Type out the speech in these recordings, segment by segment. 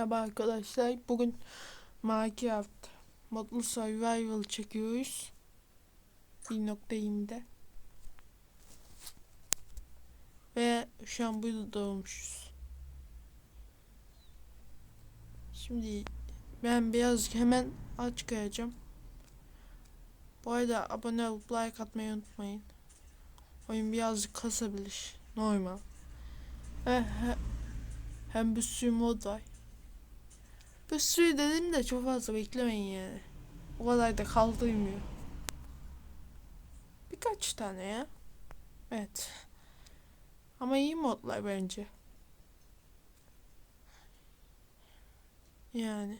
Merhaba arkadaşlar. Bugün Minecraft Modlu Survival çekiyoruz. 1.20'de. Ve şu an burada doğmuşuz. Şimdi ben biraz hemen aç kayacağım. Bu arada abone olup like atmayı unutmayın. Oyun birazcık kasabilir. Normal. Hem bir sürü mod var. Bir sürü dedim de çok fazla beklemeyin yani. O kadar da kaldırmıyor. Birkaç tane ya. Evet. Ama iyi modlar bence. Yani.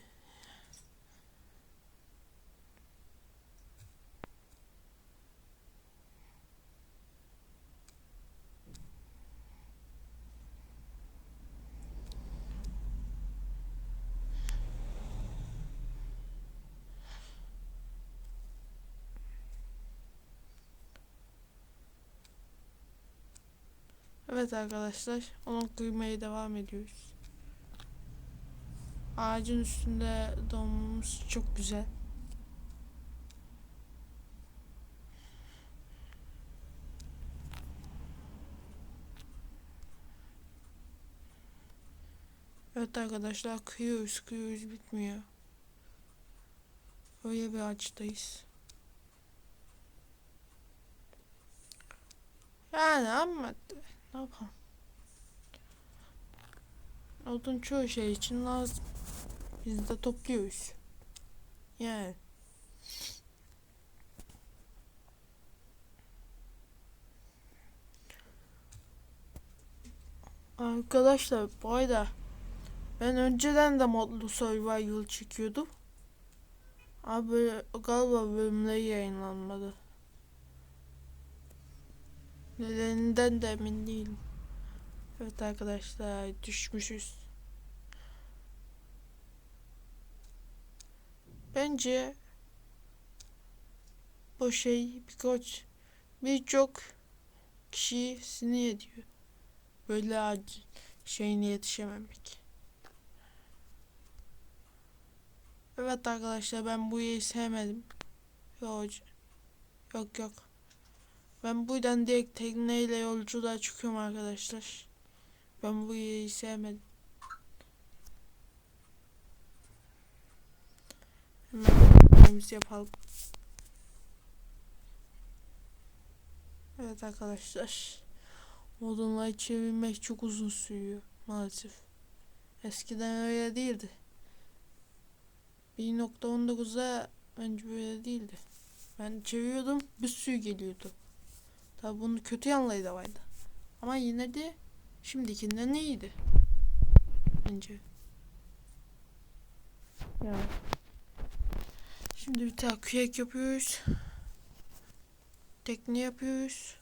Evet arkadaşlar. Onu kıymaya devam ediyoruz. Ağacın üstünde donmamız çok güzel. Evet arkadaşlar kıyıyoruz kıyıyoruz bitmiyor. Öyle bir ağaçtayız. Yani ama ne yapalım? Odun çoğu şey için lazım. Biz de topluyoruz. Yani. Arkadaşlar bu arada ben önceden de modlu survival çekiyordum. Abi galiba bölümleri yayınlanmadı. Nedeninden de emin değilim. Evet arkadaşlar düşmüşüz. Bence bu şey birkaç birçok kişi sinir ediyor. Böyle acil şeyine yetişememek. Evet arkadaşlar ben bu yeri sevmedim. Yok yok yok. Ben buradan direkt tekneyle yolculuğa çıkıyorum arkadaşlar. Ben bu yeri sevmedim. Hemen yapalım. Evet arkadaşlar. Odunları çevirmek çok uzun sürüyor maalesef. Eskiden öyle değildi. 1.19'a önce böyle değildi. Ben çeviriyordum bir sürü geliyordu. Tabi bunun kötü yanları da vardı. Ama yine de şimdikinden iyiydi. Bence. Yani. Şimdi bir tane kürek yapıyoruz. Tekne yapıyoruz.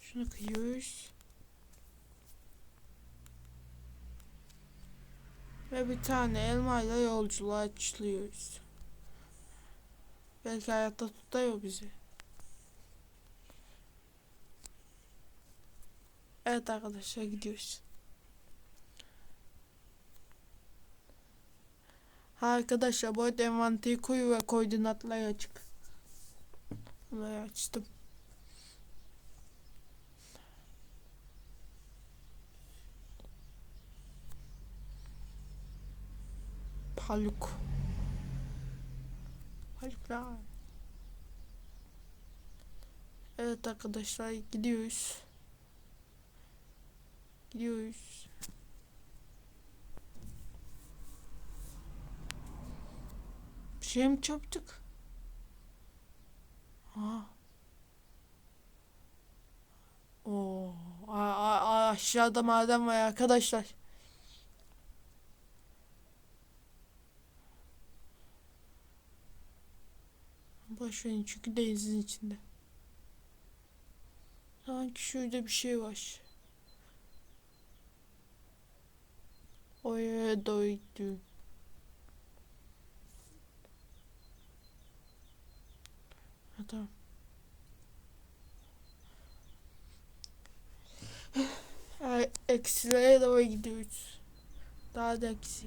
Şunu kıyıyoruz. Ve bir tane elmayla yolculuğa çılıyoruz. Belki hayatta tutuyor bizi. Evet arkadaşlar gidiyoruz. Ha arkadaşlar bu arada envanteri koyu ve koordinatları açık. Burayı açtım. Paluk. Paluklar. Evet arkadaşlar gidiyoruz. Gidiyoruz. Bir şey mi çarptık? Ha. Oo, a, a, aşağıda maden var arkadaşlar. Boş verin çünkü denizin içinde. Sanki şurada bir şey var. Oraya gidiyorum. Ha, tamam. Eksilere doğru gidiyoruz. Daha da eksi.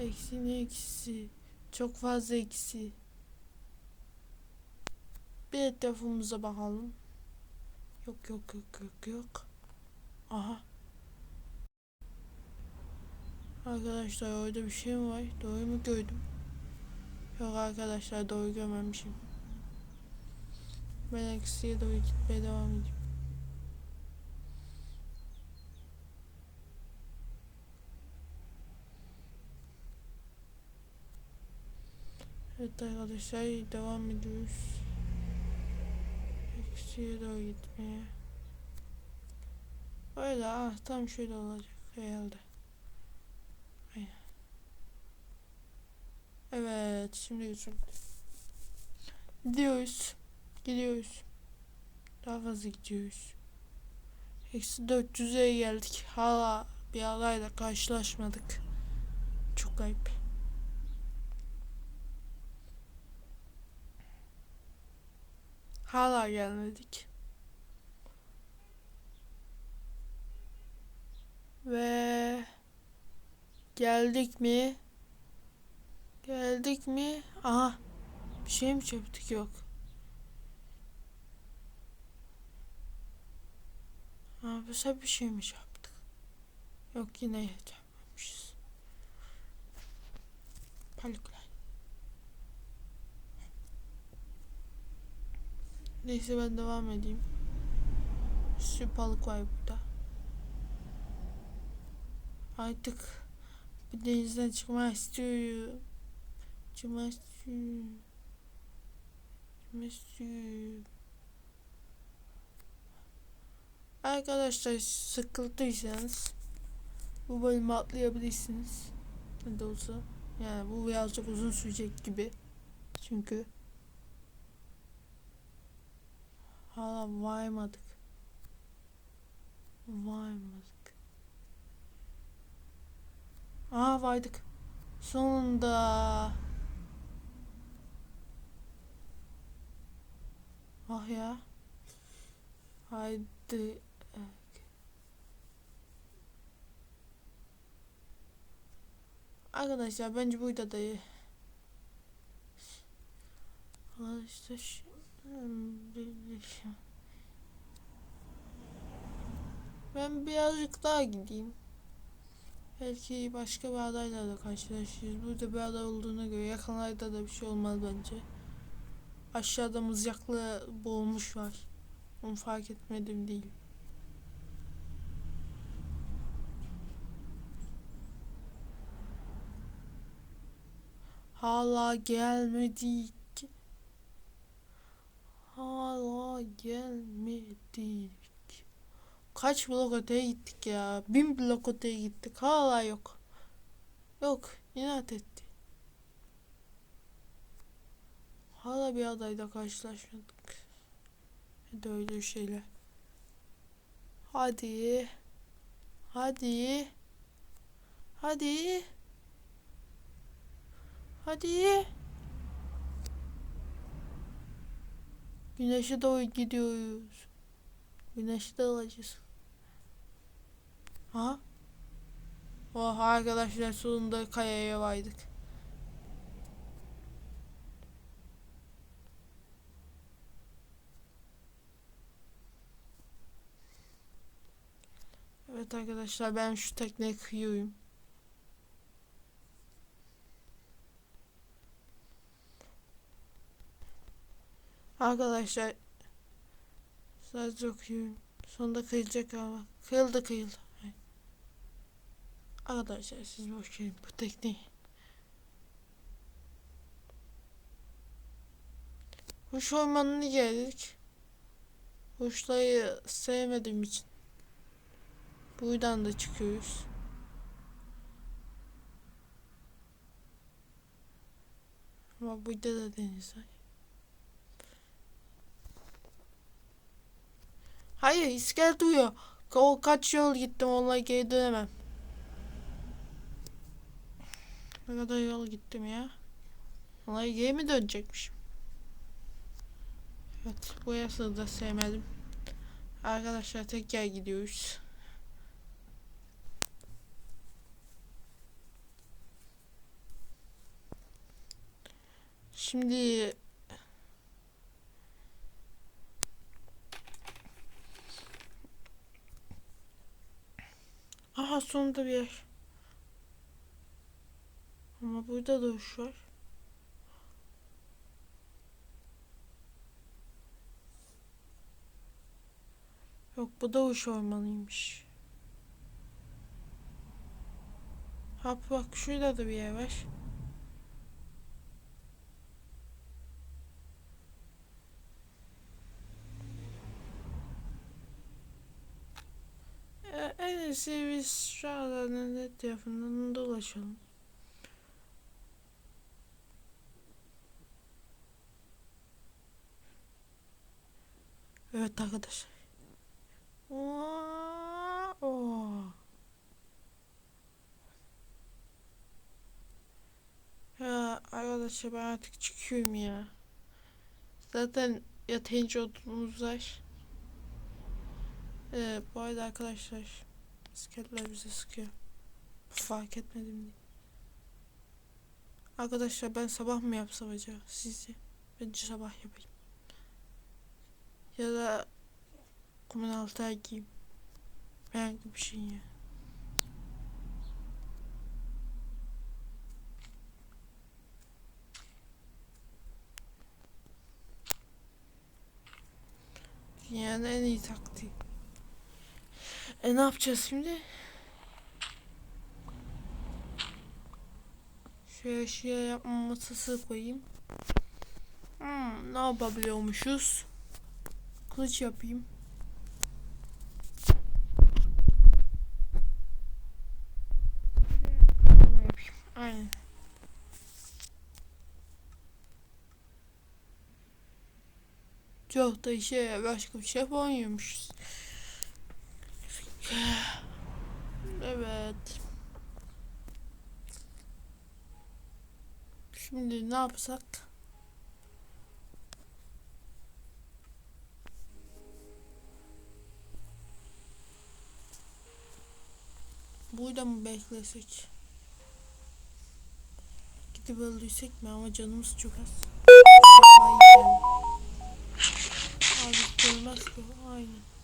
Eksinin eksisi. Çok fazla eksi. Bir etrafımıza bakalım. Yok yok yok yok yok. Aha. Arkadaşlar orada bir şey mi var? Doğru mu gördüm? Yok arkadaşlar doğru görmemişim. Ben eksiye doğru gitmeye devam edeyim. Evet arkadaşlar devam ediyoruz. Eksiye doğru gitmeye. Öyle ah tam şöyle olacak herhalde. Evet şimdi geçelim. Gidiyoruz. Gidiyoruz. Daha fazla gidiyoruz. Eksi 400'e geldik. Hala bir alayla karşılaşmadık. Çok ayıp. Hala gelmedik. Ve geldik mi? Geldik mi? Aha. Bir şey mi çöptük yok. Ha, bu sefer bir şey mi çarptık? Yok yine çarpmamışız. Palikler. Neyse ben devam edeyim. Sürü balık var burada. Artık bu denizden çıkmak istiyorum. Çıkmak istiyorum. Arkadaşlar sıkıldıysanız bu bölümü atlayabilirsiniz. Ne de olsa. Yani bu birazcık uzun sürecek gibi. Çünkü hala varmadık. Varmadık. Aa vardık. Sonunda. Ah ya. Haydi. Arkadaşlar bence burada da iyi. Arkadaşlar şey. Ben birazcık daha gideyim. Belki başka bir adayla da karşılaşırız. Burada bir aday olduğuna göre yakınlarda da bir şey olmaz bence. Aşağıda mızraklı boğulmuş var. Onu fark etmedim değil. Hala gelmedik. Hala gelmedik. Kaç blok öteye gittik ya? Bin blok öteye gittik. Hala yok. Yok. inat etti. Hala bir adayla karşılaşmadık. Hadi öyle şeyler. Hadi. Hadi. Hadi. Hadi. Güneşe doğru gidiyoruz. Güneşte alacağız. Ha? Oh arkadaşlar sonunda kayaya vardık. Evet arkadaşlar ben şu tekneyi kıyıyorum. Arkadaşlar sadece okuyorum. Sonunda kıyılacak ama. Kıyıldı kıyıldı. Arkadaşlar siz boş verin bu tekneyi. Kuş ormanına geldik. Kuşları sevmediğim için. Buradan da çıkıyoruz. Ama burada da deniz var. Hayır iskelet uyuyor. O kaç yol gittim onunla geri dönemem. Ne kadar yol gittim ya. Vallahi geri mi dönecekmişim? Evet bu yasını sevmedim. Arkadaşlar tekrar gidiyoruz. Şimdi Aha sonunda bir yer. Ama burada da uç var. Yok bu da uç ormanıymış. Ha bak şurada da bir yer var. E, iyisi biz şu alanın etrafından dolaşalım. Evet arkadaşlar. Vaa- Oo. Ya arkadaşlar ben artık çıkıyorum ya. Zaten yeterince odunumuz var. Ee, bu arada arkadaşlar bisikletler bize sıkıyor. Fark etmedim diye. Arkadaşlar ben sabah mı yapsam acaba sizce? Bence sabah yapayım. Ya da kumun altına giyeyim. Herhangi bir şey ya. Dünyanın en iyi taktiği. E ne yapacağız şimdi? Şöyle şuraya yapma masası koyayım. Hmm, ne yapabiliyormuşuz? Kılıç yapayım. Ne yapayım? Aynen. Çok da işe başka bir şey yapamıyormuşuz. Evet. Şimdi ne yapsak? Burada mı beklesek? Gidip öldürsek mi ama canımız çok az. Abi görmez ki. Aynen.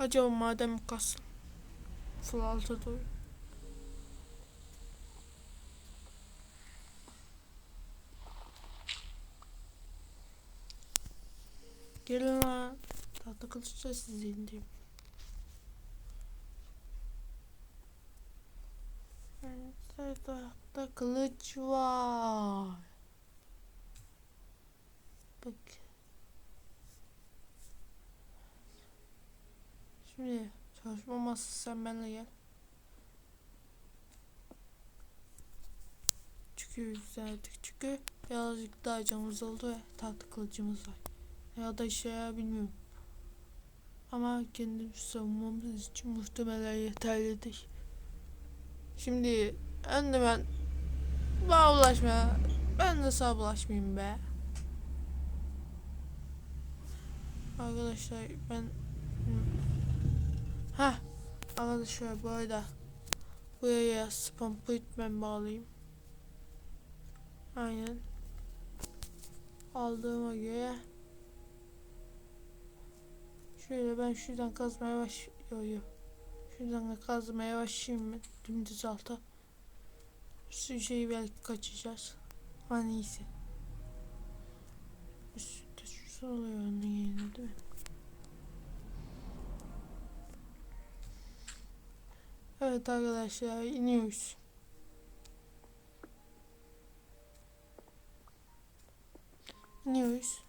Acaba madem kalsın. Full alta doğru. Gelin lan. Tahta kılıçla sizi. Evet, tahta kılıç var. Bak. Şimdi çalışma masası sen benimle gel. Çıkıyoruz artık çünkü birazcık daha canımız oldu ve tahta kılıcımız var. Ya da işe yarar bilmiyorum. Ama kendimizi savunmamız için muhtemelen yeterlidir. Şimdi önde ben bana bulaşma. Ben de sana bulaşmayayım be. Arkadaşlar ben ha arkadaşlar arada buraya spam ben bağlayayım. Aynen. Aldığıma göre şöyle ben şuradan kazmaya baş yo yo. Şuradan da kazmaya başlayayım ben dümdüz alta. Şu şeyi belki kaçacağız. Ha neyse. Üstte şu oluyor onun yerine değil mi? Evet arkadaşlar iniyoruz. İniyoruz.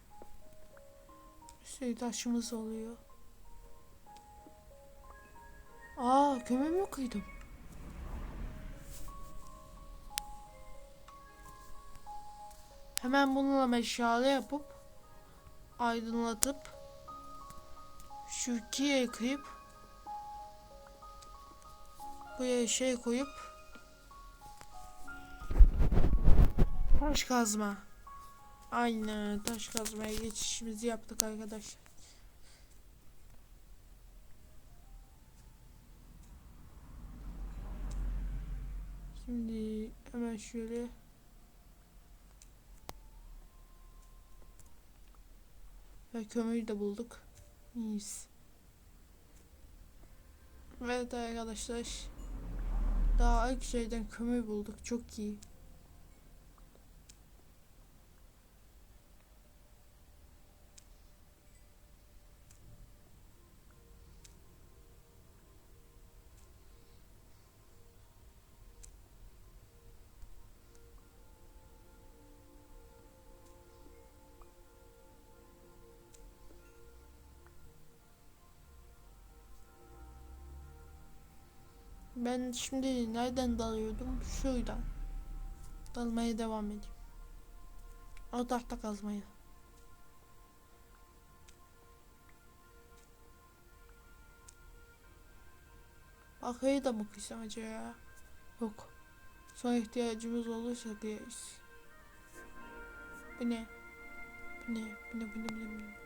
Üstte taşımız oluyor. Aa kömür mü kıydım? Hemen bununla meşale yapıp aydınlatıp şu ikiye kıyıp Buraya şey koyup taş kazma. Aynen taş kazmaya geçişimizi yaptık arkadaşlar. Şimdi hemen şöyle Ve kömürü de bulduk. İyiyiz. Evet arkadaşlar. Daha ilk şeyden kömür bulduk. Çok iyi. Ben şimdi nereden dalıyordum? Şuradan. Dalmaya devam edeyim. O tahta kazmaya. Arkayı da kıysam acaba? Yok. Son ihtiyacımız olursa kıyarız. Bu ne? Bu ne? Bu ne? Bu ne? Bu ne? Bu ne?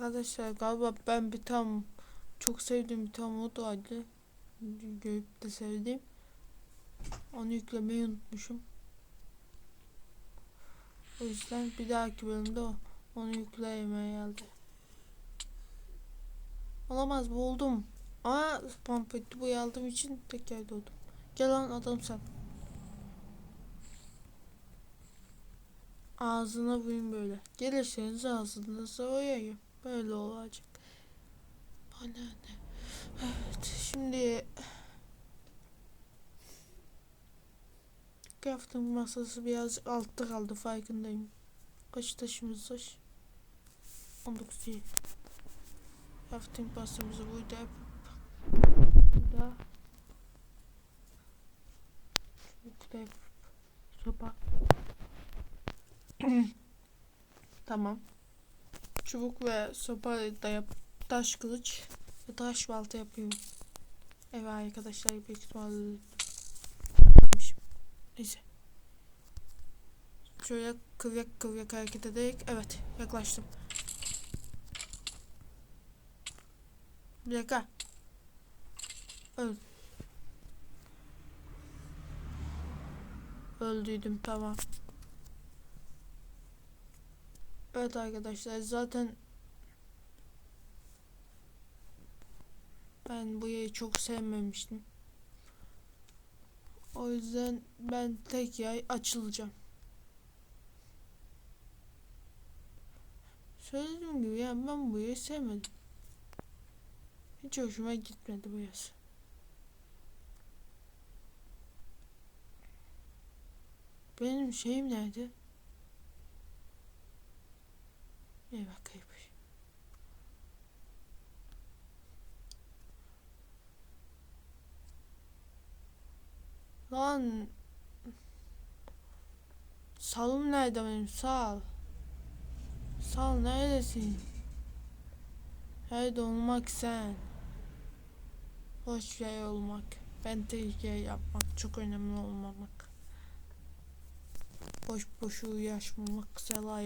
Arkadaşlar galiba ben bir tam çok sevdiğim bir tam mod vardı. Görüp de sevdiğim. Onu yüklemeyi unutmuşum. O yüzden bir dahaki bölümde o- onu yükleyemeye geldi. Olamaz buldum. Aa pampetti bu aldığım için tekrar doğdum. Gel lan adam sen. Ağzına vurayım böyle. Gelirseniz ağzınıza oyayım. Böyle olacak. Bana ne? Evet şimdi Crafting masası biraz altta kaldı farkındayım. Kaç taşımız var? 19 değil. Crafting masamızı burada yapıp burada burada yapıp sopa tamam çubuk ve sopa da yap taş kılıç ve taş balta yapıyorum. Evet arkadaşlar büyük ihtimalle. Neyse. Şöyle kıvrak kıvrak hareket ederek evet yaklaştım. Bir dakika. Öl. Öldüydüm tamam. Evet arkadaşlar zaten ben bu yayı çok sevmemiştim. O yüzden ben tek yay açılacağım. Söylediğim gibi yani ben bu yayı sevmedim. Hiç hoşuma gitmedi bu yaz. Benim şeyim nerede? Bir bakayım. Lan! Salım nerede benim? Sal. Sal neredesin? Nerede olmak sen? Boş yer olmak. Ben tehlike yapmak çok önemli olmamak. Boş boş uğraşmamak Sela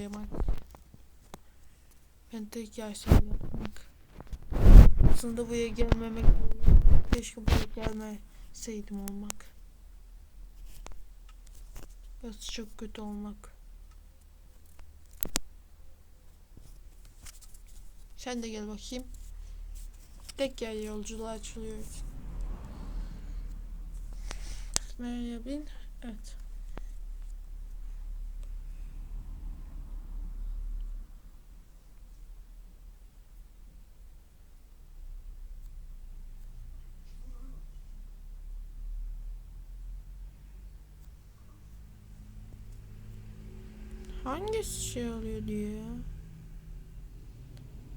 Ben tek şey yapmak Aslında buraya gelmemek Keşke buraya gelmeseydim olmak Biraz çok kötü olmak. Sen de gel bakayım. Tek yer yolculuğa açılıyoruz. Nereye bin? Evet. Hangisi şey oluyor diyor?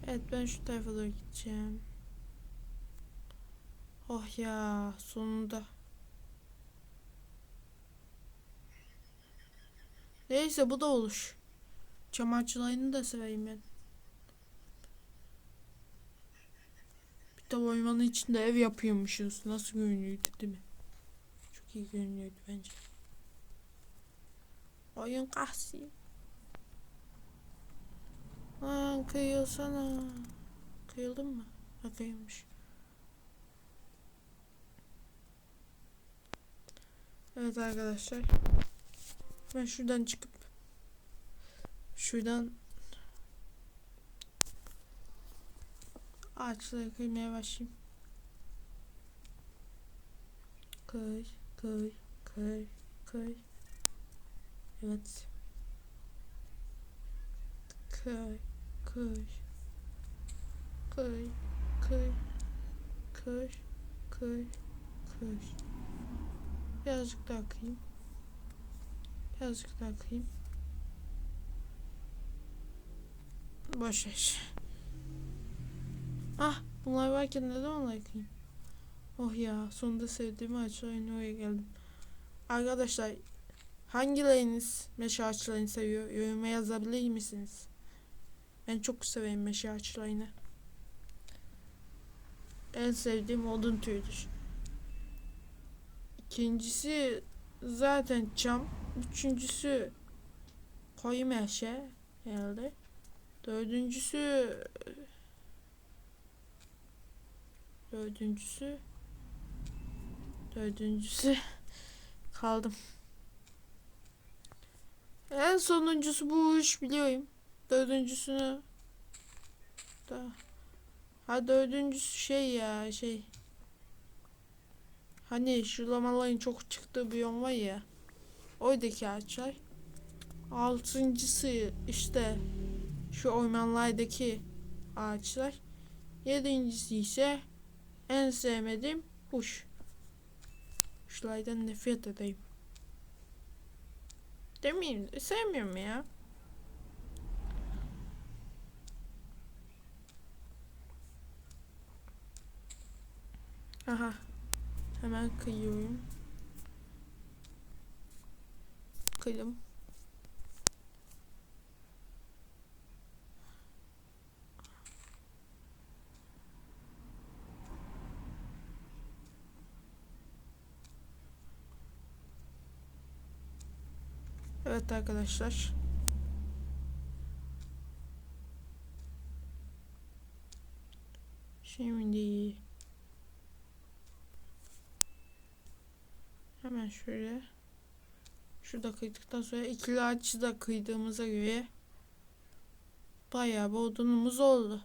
Evet ben şu tarafa doğru gideceğim. Oh ya sonunda. Neyse bu da olur. Çam ağaçlarını da seveyim ben. Bir de ormanın içinde ev yapıyormuşuz. Nasıl görünüyordu değil mi? Çok iyi görünüyordu bence. Oyun kahsi. Lan kıyılsana. Kıyıldın mı? Ha kıyılmış. Evet arkadaşlar. Ben şuradan çıkıp şuradan ağaçları kıymaya başlayayım. Kıy, kıy, kıy, kıy. Evet. Kıy, kıy. Kıy, kıy, kıy, kıy, kıy. Birazcık daha kıyayım. Birazcık daha kıyayım. Boş ver. Ah bunlar varken neden onları kıyayım? Oh ya sonunda sevdiğim ağaçların oraya geldim. Arkadaşlar hangileriniz meşe ağaçlarını seviyor? Yoruma yazabilir misiniz? Ben çok severim meşe ağaçlarını. En sevdiğim odun türüdür. İkincisi zaten çam. Üçüncüsü koyu meşe herhalde. Dördüncüsü dördüncüsü dördüncüsü kaldım. En sonuncusu bu iş biliyorum. Dördüncüsünü da ha dördüncüsü şey ya şey Hani şu lamaların çok çıktığı bir yol var ya. Oradaki ağaçlar. Altıncısı işte şu ormanlardaki ağaçlar. Yedincisi ise en sevmediğim kuş. Kuşlardan nefret edeyim. Demeyeyim, sevmiyorum ya. Aha. Hemen kıyıyorum. Kıydım. Evet arkadaşlar. Şimdi hemen şöyle şurada kıydıktan sonra ikili ağaçı da kıydığımıza göre bayağı bir odunumuz oldu.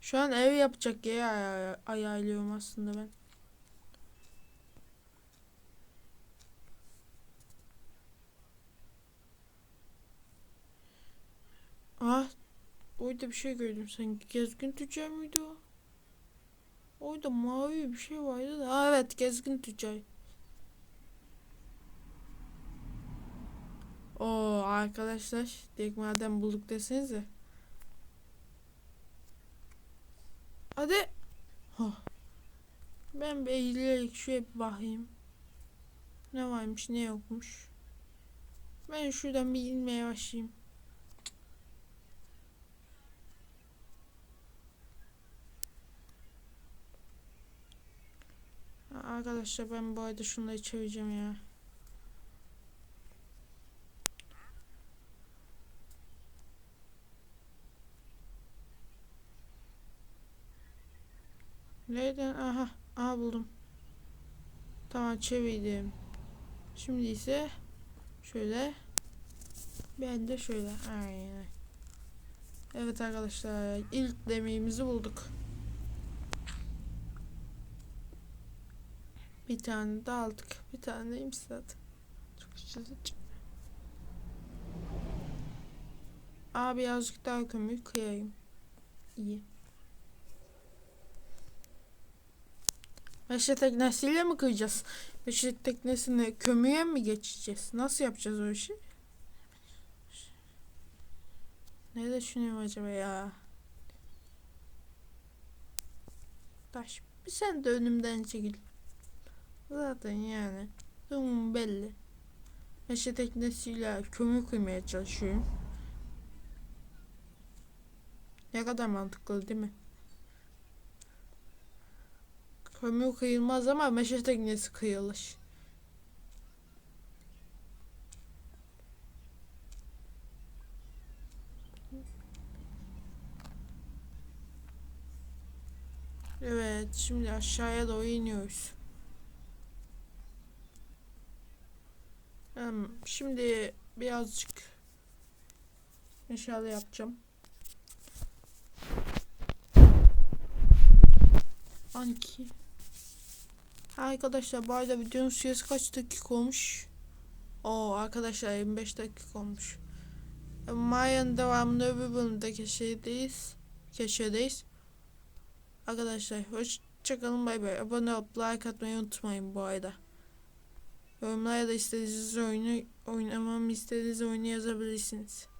Şu an ev yapacak yeri ay- ayarlıyorum aslında ben. Ah, orada bir şey gördüm sanki. Gezgin tüccar mıydı o? Orada mavi bir şey vardı da. Aa, evet, gezgin tüccar. Oo arkadaşlar, direkt bulduk desenize. Hadi. Oh. Ben bir eğilerek şuraya bir bakayım. Ne varmış, ne yokmuş. Ben şuradan bir inmeye başlayayım. Arkadaşlar ben bu arada şunları çevireceğim ya. Nereden? Aha. Aha buldum. Tamam çevirdim. Şimdi ise şöyle. Ben de şöyle. Aynen. Evet arkadaşlar ilk demeğimizi bulduk. Bir tane de aldık. Bir tane neymiş zaten. Çok üzücü. Abi birazcık daha kömür kıyayım. İyi. Meşe teknesiyle mi kıyacağız? Meşe teknesini kömüğe mi geçeceğiz? Nasıl yapacağız o işi? Ne düşünüyorum acaba ya? Taş. Bir sen de önümden çekil. Zaten yani. Durum belli. meşe teknesiyle kömür kıymaya çalışıyorum. Ne kadar mantıklı değil mi? Kömür kıyılmaz ama meşe teknesi kıyılır. Evet, şimdi aşağıya doğru iniyoruz. Şimdi birazcık meşale yapacağım. Anki. Arkadaşlar bu arada videonun süresi kaç dakika olmuş? Oo arkadaşlar 25 dakika olmuş. Maya'nın devamında öbür bölümde keşfedeyiz. Keşfedeyiz. Arkadaşlar hoşçakalın bay bay. Abone olup like atmayı unutmayın bu arada. Yorumlara da istediğiniz oyunu oynamamı istediğiniz oyunu yazabilirsiniz.